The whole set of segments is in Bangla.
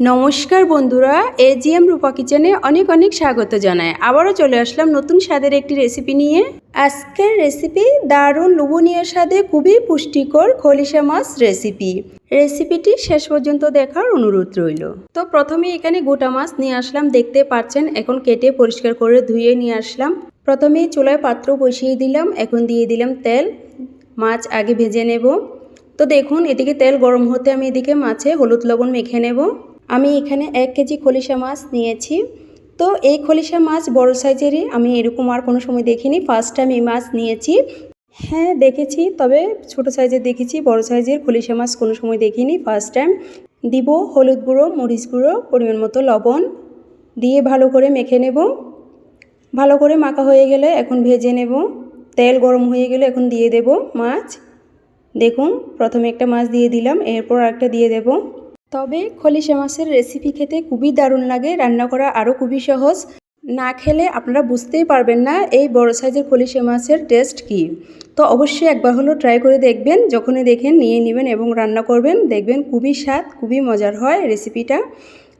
নমস্কার বন্ধুরা এজিএম রূপা কিচেনে অনেক অনেক স্বাগত জানায় আবারও চলে আসলাম নতুন স্বাদের একটি রেসিপি নিয়ে। আজকের রেসিপি দারুণ লুবনীয় স্বাদে খুবই পুষ্টিকর খলিশা মাছ রেসিপি রেসিপিটি শেষ পর্যন্ত দেখার অনুরোধ রইল। তো প্রথমে এখানে গোটা মাছ নিয়ে আসলাম, দেখতে পাচ্ছেন, এখন কেটে পরিষ্কার করে ধুয়ে নিয়ে আসলাম। প্রথমে চুলায় পাত্র বসিয়ে দিলাম, এখন দিয়ে দিলাম তেল। মাছ আগে ভেজে নেব। তো দেখুন, এদিকে তেল গরম হতে আমি এদিকে মাছে হলুদ লবণ মেখে নেব। আমি এখানে এক কেজি খলিশা মাছ নিয়েছি। তো এই খলিশা মাছ বড় সাইজেরই, আমি এরকম আর কোনো সময় দেখিনি ফার্স্ট টাইম এই মাছ নিয়েছি। হ্যাঁ দেখেছি, তবে ছোট সাইজের দেখেছি, বড় সাইজের খলিশা মাছ কোনো সময় দেখিনি ফার্স্ট টাইম দিব হলুদ গুঁড়ো, মরিচ গুঁড়ো, পরিমাণ মতো লবণ। দিয়ে ভালো করে মেখে নেব। ভালো করে মাখা হয়ে গেলে এখন ভেজে নেব। তেল গরম হয়ে গেলে এখন দিয়ে দেব মাছ। দেখুন, প্রথমে একটা মাছ দিয়ে দিলাম, এরপর একটা দিয়ে দেব। তবে খলিশে মাছের রেসিপি খেতে খুবই দারুণ লাগে, রান্না করা আরও খুবই সহজ। না খেলে আপনারা বুঝতেই পারবেন না এই বড় সাইজের খলিশা মাছের টেস্ট কী। তো অবশ্যই একবার হলো ট্রাই করে দেখবেন, যখনই দেখেন নিয়ে নেবেন এবং রান্না করবেন, দেখবেন খুবই স্বাদ, খুবই মজার হয় রেসিপিটা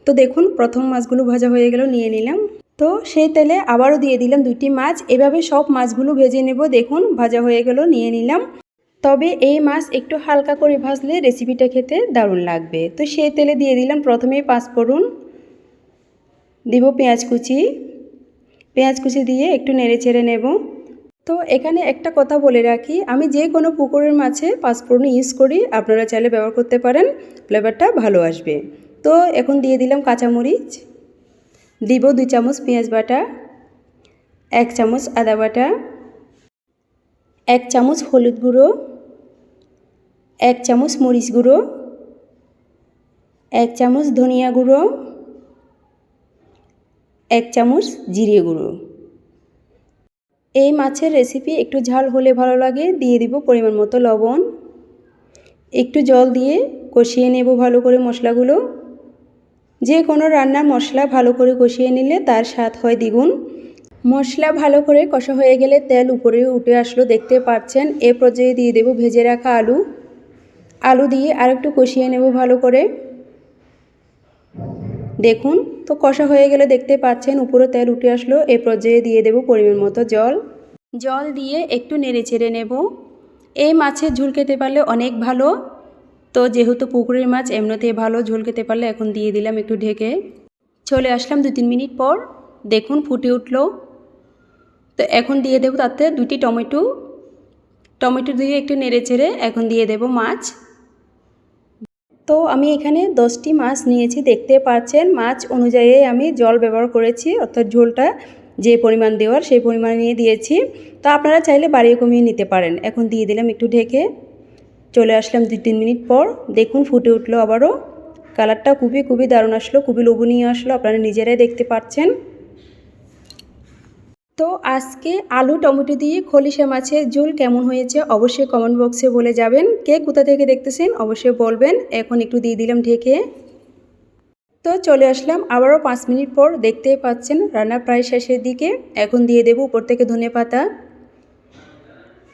তো দেখুন, প্রথম মাছগুলো ভাজা হয়ে গেল, নিয়ে নিলাম। তো সেই তেলে আবারও দিয়ে দিলাম দুইটি মাছ, এভাবে সব মাছগুলো ভেজে নেব, দেখুন ভাজা হয়ে গেল, নিয়ে নিলাম। তবে এই মাছ একটু হালকা করে ভাজলে রেসিপিটা খেতে দারুণ লাগবে। তো সেই তেলে দিয়ে দিলাম প্রথমেই পাঁচফোড়ন। দিব পেঁয়াজ কুচি। পেঁয়াজ কুচি দিয়ে একটু নেড়ে চেড়ে নেব। তো এখানে একটা কথা বলে রাখি, আমি যে কোনো পুকুরের মাছে পাঁচফোড়ন ইউজ করি, আপনারা চাইলে ব্যবহার করতে পারেন ফ্লেভারটা ভালো আসবে। তো এখন দিয়ে দিলাম কাঁচামরিচ। দিব দুই চামচ পেঁয়াজ বাটা, এক চামচ আদা বাটা। এক চামচ হলুদ গুঁড়ো, এক চামচ মরিচ গুঁড়ো, এক চামচ ধনিয়া গুঁড়ো, এক চামচ জিরে গুঁড়ো। এই মাছের রেসিপি একটু ঝাল হলে ভালো লাগে, দিয়ে দিব পরিমাণ মতো লবণ। একটু জল দিয়ে কষিয়ে নেব ভালো করে মশলাগুলো। যে কোনো রান্নার মশলা ভালো করে কষিয়ে নিলে তার স্বাদ হয় দ্বিগুণ। মশলা ভালো করে কষা হয়ে গেলে তেল উপরে উঠে আসলো, দেখতে পাচ্ছেন? এ পর্যায়ে দিয়ে দেব ভেজে রাখা আলু। আলু দিয়ে আরেকটু কষিয়ে নেব ভালো করে। দেখুন, তো কষা হয়ে গেলে দেখতে পাচ্ছেন, উপরে তেল উঠে আসলো। এ পর্যায়ে দিয়ে দেব পরিমাণ মতো জল। জল দিয়ে একটু নেড়ে ছেড়ে নেব। এই মাছের ঝুল খেতে পারলে অনেক ভালো। তো যেহেতু পুকুরের মাছ এমনিতে ভালো ঝোল খেতে পারলে এখন দিয়ে দিলাম একটু ঢেকে। চলে আসলাম দু তিন মিনিট পর। দেখুন ফুটে উঠল। তো এখন দিয়ে দেবো তাতে দুটি টমেটো। টমেটো দিয়ে একটু নেড়ে চেড়ে এখন দিয়ে দেব মাছ। তো আমি এখানে দশটি মাছ নিয়েছি, দেখতে পাচ্ছেন? মাছ অনুযায়ী আমি জল ব্যবহার করেছি, অর্থাৎ ঝোলটা যে পরিমাণ দেওয়ার সেই পরিমাণ নিয়ে দিয়েছি। তো আপনারা চাইলে বাড়িয়ে কমিয়ে নিতে পারেন। এখন দিয়ে দিলাম একটু ঢেকে। চলে আসলাম দু তিন মিনিট পর। দেখুন ফুটে উঠল আবারও। কালারটা খুবই খুবই দারুণ আসলো, খুবই লোভনীয় আসলো, আপনারা নিজেরাই দেখতে পাচ্ছেন। তো আজকে আলু, টমেটো দিয়ে খলিশা মাছের ঝোল কেমন হয়েছে অবশ্যই কমেন্ট বক্সে বলে যাবেন। কে কোথা থেকে দেখতেছেন অবশ্যই বলবেন। এখন একটু দিয়ে দিলাম ঢেকে। তো চলে আসলাম, আবারও পাঁচ মিনিট পর দেখতেই পাচ্ছেন রান্না প্রায় শেষের দিকে। এখন দিয়ে দেবো উপর থেকে ধনে পাতা।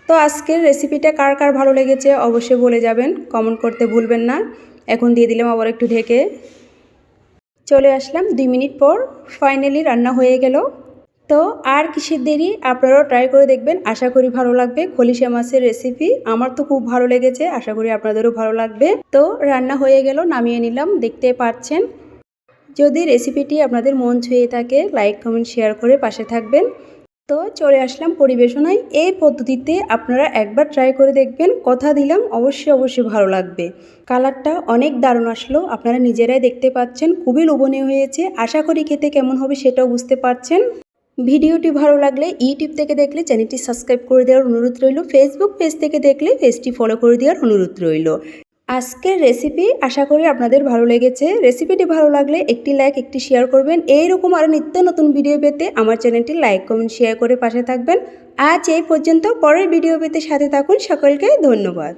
তো আজকের রেসিপিটা কার কার ভালো লেগেছে অবশ্যই বলে যাবেন কমেন্ট করতে ভুলবেন না। এখন দিয়ে দিলাম আবার একটু ঢেকে। চলে আসলাম, দুই মিনিট পর ফাইনালি রান্না হয়ে গেল। তো আর কিসের দেরি? আপনারাও ট্রাই করে দেখবেন। আশা করি ভালো লাগবে। খলিশা মাছের রেসিপি আমার তো খুব ভালো লেগেছে। আশা করি আপনাদেরও ভালো লাগবে। তো রান্না হয়ে গেল, নামিয়ে নিলাম। দেখতে পাচ্ছেন? যদি রেসিপিটি আপনাদের মন ছুঁয়ে থাকে লাইক কমেন্ট শেয়ার করে পাশে থাকবেন। তো চলে আসলাম পরিবেশনায়। এই পদ্ধতিতে আপনারা একবার ট্রাই করে দেখবেন। কথা দিলাম, অবশ্যই অবশ্যই ভালো লাগবে। কালারটা অনেক দারুণ আসলো। আপনারা নিজেরাই দেখতে পাচ্ছেন। খুবই লোভনীয় হয়েছে। আশা করি খেতে কেমন হবে সেটাও বুঝতে পারছেন। ভিডিওটি ভালো লাগলে ইউটিউব থেকে দেখলে চ্যানেলটি সাবস্ক্রাইব করে দেওয়ার অনুরোধ রইল। ফেসবুক পেজ থেকে দেখলে পেজটি ফলো করে দেওয়ার অনুরোধ রইল। আজকের রেসিপি আশা করি আপনাদের ভালো লেগেছে। রেসিপিটি ভালো লাগলে একটি লাইক একটি শেয়ার করবেন। এইরকম আরও নিত্য নতুন ভিডিও পেতে আমার চ্যানেলটি লাইক কমেন্ট শেয়ার করে পাশে থাকবেন। আজ এই পর্যন্ত পরের ভিডিও পেতে সাথে থাকুন। সকলকে ধন্যবাদ।